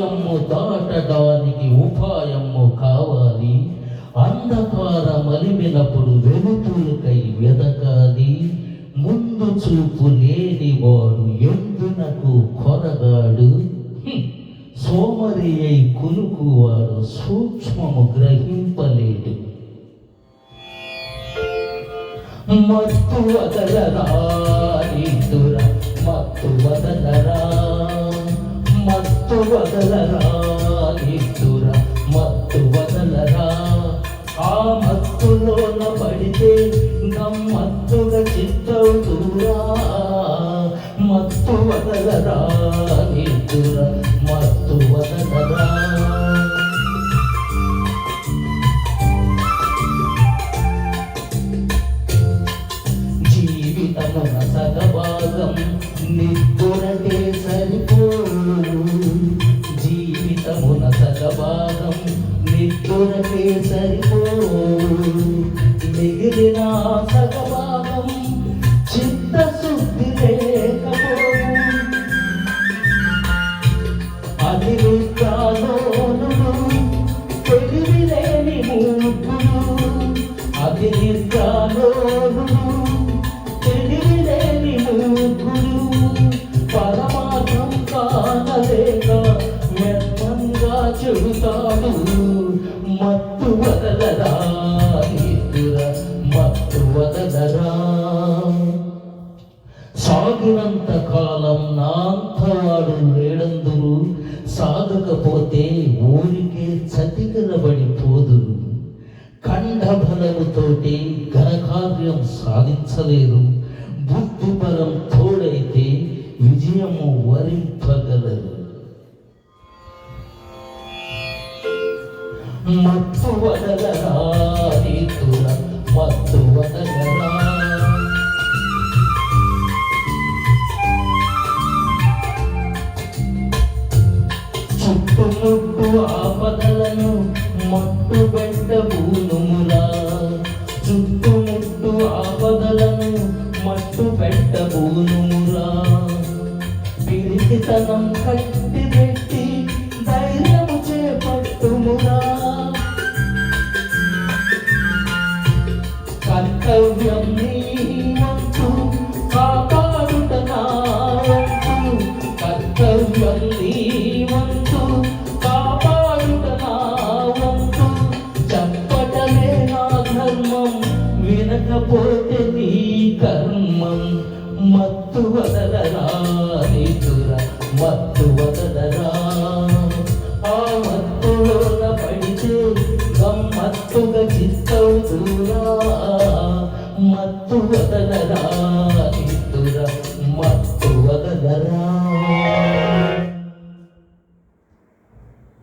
అపాయము దాటడానికి ఉపాయము కావాలి. అంధకార మలిమినప్పుడు వెలుతురుకై వెదకాలి. ముందు చూపు లేనివాడు ఎందునకు కొరగాడు? సోమరి అయి కులుకువాడు సూక్ష్మము గ్రహింపలేడు. మత్తు పడితే గమ్మత్తుగా చిత్తవుతురా మత్తు వదలరా నిద్దుర మత్తు వదలరా జీవితమున వదలరా నిద్ర మత్తు వదలరా సాగినంత కాలం నాంతవాడు లేడందురు సాగకపోతే ఊరికే చతికిలబడిపోదురు. కంఠబలముతోటి ఘనకార్యం సాధించలేరు. మత్తు వదలరా రీతుల మత్తు వదలరా చుట్టుముట్టు ఆపదలను మట్టు పెట్ట చుట్టుముట్టు ఆపదలను మట్టు పెట్ట పిరికితనం కట్టి వినకపోతే నీ కర్మం మత్తు వదలరా నితుర మత్తు వదలరా. ఆ మత్తులోన పడితే గమ్మత్తుగా చిత్తవుతురా మత్తు వదలరా